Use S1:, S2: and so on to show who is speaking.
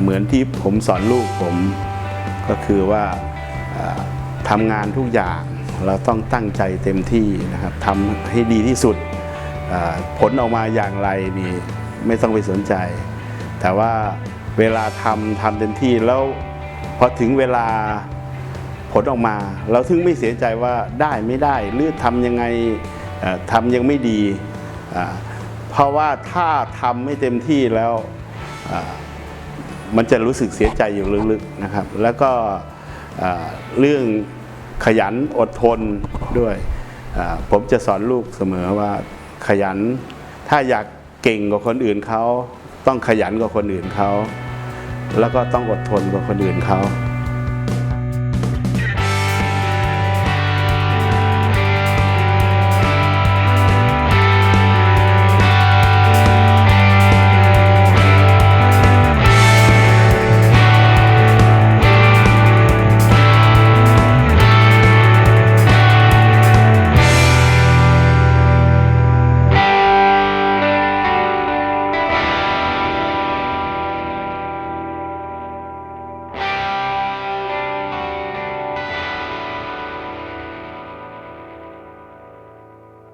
S1: เหมือนที่ผมสอนลูกผมก็คือว่าอ่าทำงานทุกอย่างเราต้องตั้งใจเต็มที่นะครับทำให้ดีที่สุดผลออกมาอย่างไรนี่ไม่ต้องไปสนใจ แต่ว่าเวลาทำทำเต็มที่แล้วพอถึงเวลาผลออกมา เราถึงไม่เสียใจว่าได้ไม่ได้หรือทำยังไงทำยังไม่ดี เพราะว่าถ้าทำไม่เต็มที่แล้ว มันจะรู้สึกเสียใจอยู่ลึกๆนะครับ แล้วก็เรื่องขยันอดทนด้วย ผมจะสอนลูกเสมอว่าขยัน ถ้าอยากเก่งกว่าคนอื่นเขา ต้องขยันกว่าคนอื่นเขา แล้วก็ต้องอดทนกว่าคนอื่นเขา